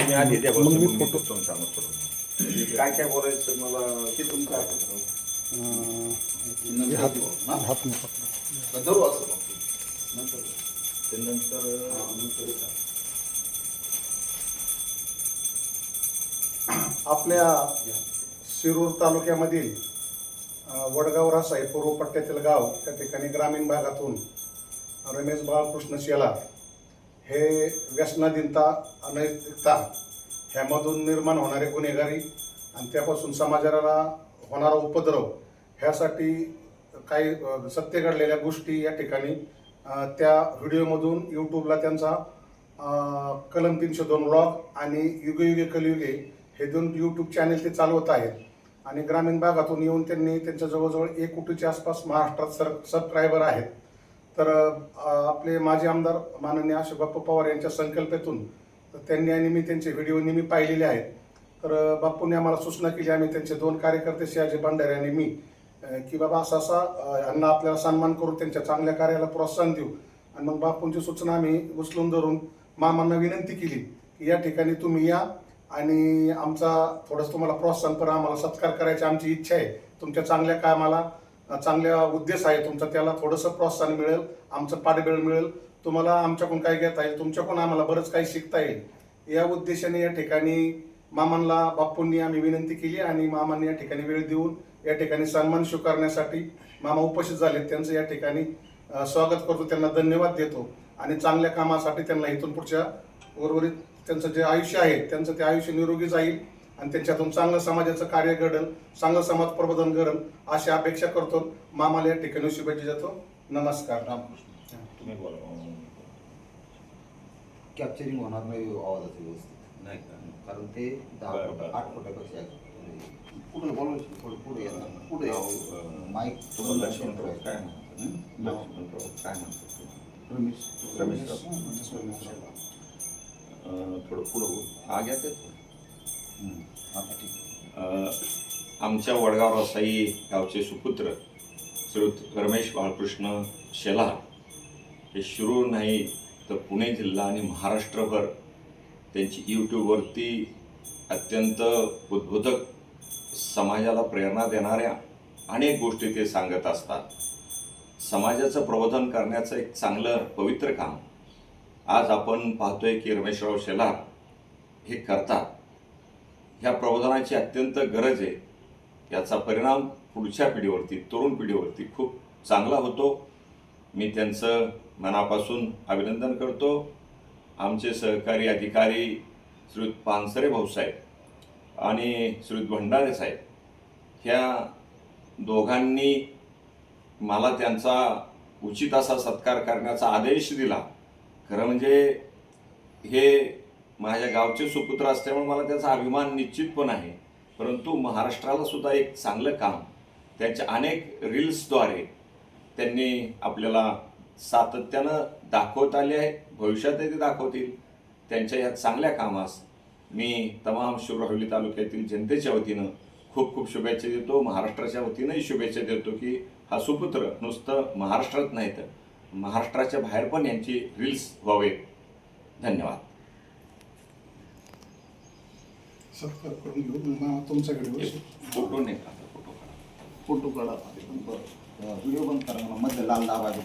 तुम्ही आधी द्या मग मी बसून, फोटो- मी तुमचा मग करू. काय काय बोलायचं मला ते तुमचं आहे. अं, नंतर हात? हात नाही पकडा. धरू असं मग. नंतर ते नंतर आपल्या शिरूर तालुक्यामधील अ, वडगाव रासा हे पूर्व पट्ट्यातील गाव त्या ठिकाणी ग्रामीण भागातून रमेश बाळकृष्ण शेलार हे व्यसनाधीनता अनैतिकता ह्यामधून निर्माण होणारे गुन्हेगारी आणि त्यापासून समाजाला होणारा उपद्रव ह्यासाठी काही सत्य घडलेल्या गोष्टी या ठिकाणी त्या व्हिडिओमधून यूट्यूबला त्यांचा कलम तीनशे दोन व्लॉग आणि युगयुगे युगे कलियुगे हे दोन यूट्यूब चॅनेल ते चालवत आहेत. आणि ग्रामीण भागातून येऊन त्यांनी त्यांच्या जवळजवळ एक कोटीच्या आसपास महाराष्ट्रात सर सबस्क्रायबर आहेत. तर आपले माजी आमदार माननीय अशोक बाप्पा पवार यांच्या संकल्पेतून तर त्यांनी आणि मी त्यांचे व्हिडिओ नेहमी पाहिलेले आहेत. तर बाप्पूंनी आम्हाला सूचना केली आम्ही त्यांचे दोन कार्यकर्ते शिवाजी भंडारे आणि मी की बाबा असा असा यांना आपल्याला सन्मान करून त्यांच्या चांगल्या कार्याला प्रोत्साहन देऊ. आणि मग बापूंची सूचना आम्ही उचलून धरून मामांना विनंती केली की या ठिकाणी तुम्ही या आणि आमचा थोडंसं तुम्हाला प्रोत्साहन पण आम्हाला सत्कार करायची आमची इच्छा आहे. तुमच्या चांगल्या कामाला चांगल्या उद्देश आहे तुमचा त्याला थोडंसं प्रोत्साहन मिळेल आमचं पाठबळ मिळेल. तुम्हाला आमच्याकडून काय घेता येईल तुमच्याकडून आम्हाला बरंच काही शिकता येईल. या उद्देशाने या ठिकाणी मामांना बाप्पूंनी आम्ही विनंती केली आणि मामांनी या ठिकाणी वेळ देऊन या ठिकाणी सन्मान स्वीकारण्यासाठी मामा उपस्थित झाले त्यांचं या ठिकाणी स्वागत करतो त्यांना धन्यवाद देतो. आणि चांगल्या कामासाठी त्यांना इथून पुढच्या उर्वरित त्यांचं जे आयुष्य आहे त्यांचं ते आयुष्य निरोगी जाईल. आणि त्यांच्यातून चांगलं समाजाचं कार्य घडल चांगलं समाज प्रबोधन घडल अशी अपेक्षा करतो. मामाला या ठिकाणी शुभेच्छा देतो. नमस्कार. रामकृष्ण. तुम्ही बोला. कॅप्चरिंग होणार नाही आवाजाचं व्यवस्थित. नाही कारण ते दहा फुट. आठ फुटापेक्षा आहे. पुढे बोलायचं थोडं पुढे येणार. पुढे माईक तुम्हाला लक्ष्मणराव काय म्हणतात? हं? लक्ष्मणराव काय म्हणतात? रमेश. रमेशराव. अं, थोडं पुढं हो. आता ठीक आमच्या वडगाव रसाई गावचे सुपुत्र श्रीयुत रमेश बाळकृष्ण शेलार हे शिरूर नाही तर पुणे जिल्हा आणि महाराष्ट्रभर त्यांची यूट्यूबवरती अत्यंत उद्बोधक समाजाला प्रेरणा देणाऱ्या अनेक गोष्टी ते सांगत असतात. समाजाचं प्रबोधन करण्याचं एक चांगलं पवित्र काम आज आपण पाहतोय की रमेशराव शेलार हे करतात. ह्या प्रबोधनाची अत्यंत गरज आहे. याचा परिणाम पुढच्या पिढीवरती तरुण पिढीवरती खूप चांगला होतो. मी त्यांचं मनापासून अभिनंदन करतो. आमचे सहकारी अधिकारी श्रीयुत पानसरे भाऊसाहेब आणि श्रीयुत भंडारे साहेब ह्या दोघांनी मला त्यांचा उचित असा सत्कार करण्याचा आदेश दिला. खरं म्हणजे हे माझ्या गावचे सुपुत्र असल्यामुळे मला त्याचा अभिमान निश्चित पण आहे. परंतु महाराष्ट्राला सुद्धा एक चांगलं काम त्यांच्या अनेक रील्सद्वारे त्यांनी आपल्याला सातत्यानं दाखवत आले आहे. भविष्यातही ते दाखवतील. त्यांच्या ह्या चांगल्या कामास मी तमाम शिवराहुली तालुक्यातील जनतेच्या वतीनं खूप खूप शुभेच्छा देतो. महाराष्ट्राच्या वतीनंही शुभेच्छा देतो की हा सुपुत्र नुसतं महाराष्ट्रात नाही तर महाराष्ट्राच्या बाहेर पण यांची रील्स व्हावेत. धन्यवाद. सत्कार करून घेऊ. मामा तुमच्याकडे. फोटो नाही का फोटो काढा. फोटो काढा. व्हिडिओ बंद करा मला. मध्ये लाल दाबायचं.